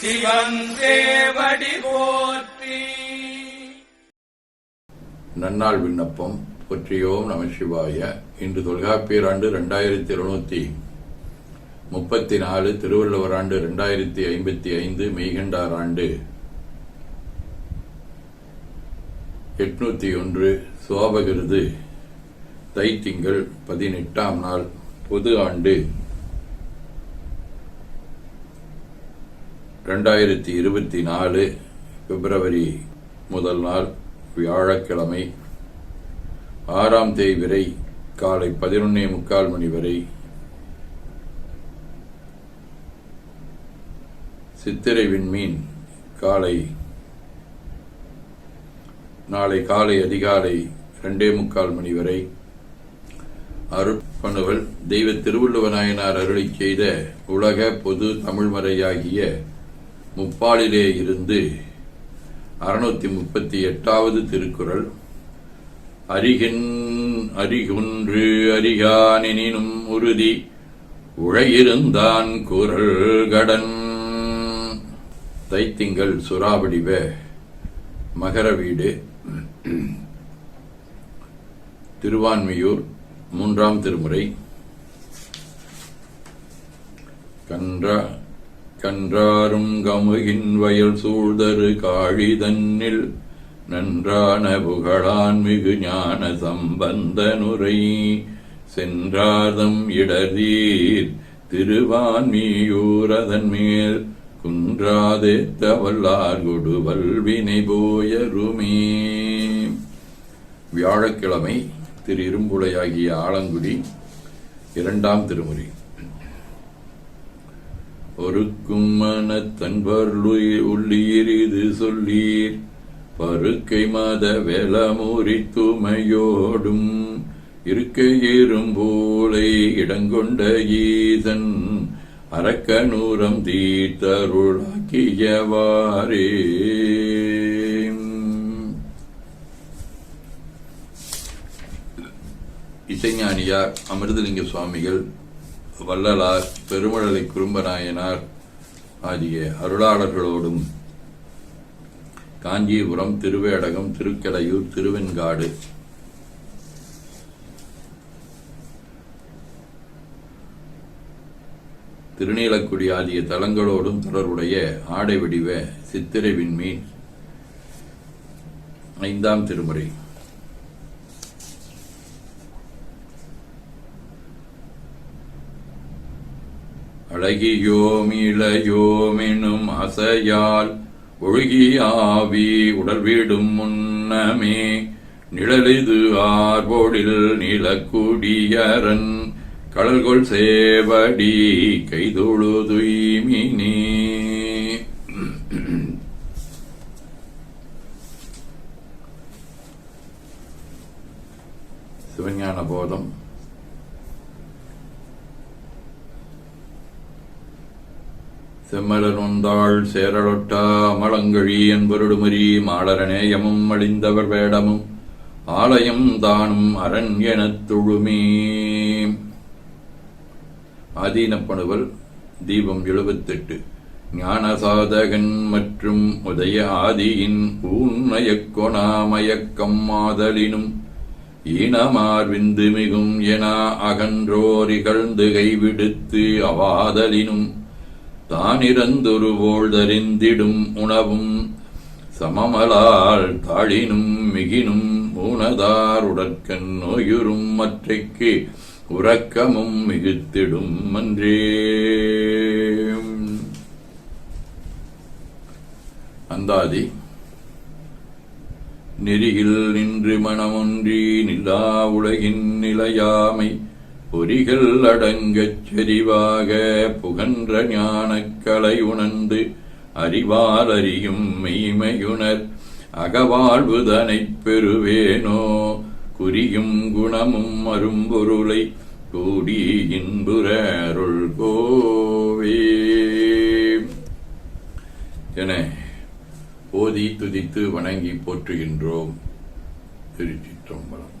சிவன் போற்றி. நன்னாள் விண்ணப்பம் போற்றியோம் நம சிவாய. இன்று தொல்காப்பியர் ஆண்டு இரண்டாயிரத்தி இருநூத்தி முப்பத்தி நாலு திருவள்ளுவர் ஆண்டு இரண்டாயிரத்தி ஐம்பத்தி ஐந்து மெய்கண்டார் ஆண்டு. எட்நூத்தி ஒன்று சோபகிருது தைத்திங்கள் பதினெட்டாம் நாள் பொது ஆண்டு. ரெண்டாயிரத்தி இருபத்தி நாலு பிப்ரவரி முதல் நாள் வியாழக்கிழமை ஆறாம் தேதி காலை பதினொன்னே முக்கால் மணி வரை சித்திரை விண்மீன் காலை நாளை காலை அதிகாலை ரெண்டே முக்கால் மணி வரை அருட்பணுவல் தெய்வ திருவள்ளுவ நாயனார் அருளி செய்த உலக பொது தமிழ்மறையாகிய முப்பாலிலே இருந்து அறுநூத்தி முப்பத்தி எட்டாவது திருக்குறள். அரிகின் அரிகுன்று அரிகானெனினும் உறுதி உழையிருந்தான் குரல் கடன். தைத்திங்கள் சுறாவடிவ மகர வீடு. திருவான்மையூர் மூன்றாம் திருமுறை. கன்றா கன்றாரும் கமுகின் வயல் சூழ்தரு காழிதன்னில் நன்றான புகழான் மிகு ஞான சம்பந்தனுரை. சென்றார்தம் இடர்தீர் திருவான்மியூரதன் மேல் குன்றாதே தவல்லார் கொடுவல் வினை போயருமே. வியாழக்கிழமை திரு இரும்புலையாகிய ஆலங்குடி இரண்டாம் திருமுறை. ஒருக்கும் மனத்தன்பர் உள்ளீர் சொல்லீர். பருக்கை மத வெலமுறி துமையோடும் இருக்கையேறும் போலை இடங்கொண்ட ஈசன் அரக்கநூரம் தீர்த்தருளாக்கியவாரே இசைஞானியார் அமிர்தலிங்க சுவாமிகள் வள்ளலார் பெருமழலை குறும்பநாயனார் ஆகிய அருளாளர்களோடும் காஞ்சிபுரம் திருவேடகம் திருக்கடையூர் திருவெண்காடு திருநீலக்குடி ஆகிய தலங்களோடும் தொடர்புடைய ஆடை வடிவ சித்திரை விண்மீன் ஐந்தாம் திருமுறை. அழகியோம் இளையோமெனும் அசையால் ஒழுகி ஆவி உடல் வீடும் முன்னமே நிழலிது ஆர்போடில் நிலக்குடியரன் கடல்கொள் சேவடி கைதொழு துய்மினே சிவஞான போதம் செம்மலர் சேரலொட்டா அமலங்கழி என்பருடுமரி மாளரநேயமும் அழிந்தவர் வேடமும் ஆலயம் தானும் அரண் எனத் துழுமே. ஆதீனப்பணுவல் தீபம் எழுபத்தெட்டு. ஞானசாதகன் மற்றும் உதய ஆதியின் ஊன்மயக்கொணாமயக்கம் மாதலினும் ஈனமார் விந்து மிகும் என அகன்றோரிகழ்ந்து கைவிடுத்து அவாதலினும் தானிறந்தொருவோள் தறிந்திடும் உணவும் சமமலால் தாழினும் மிகினும் ஊனதார் உடற்கண் நோயுறும் மற்றைக்கு உறக்கமும் மிகுத்திடும் அன்றே. அந்தாதி நெறியில் நின்று மனமொன்றி நிலா உலகின் நிலையாமை பொறிகள் அடங்கச் செறிவாக புகன்ற ஞானக்கலை உணர்ந்து அறிவால் அறியும் மெய்மையுணர் அகவாழ்வுதனைப் பெறுவேனோ? குறியும் குணமும் அரும்பொருளை கூடி இன்புற அருள் கோவே. என ஓதி துதித்து வணங்கி போற்றுகின்றோம் திருச்சிற்றம்பலம்.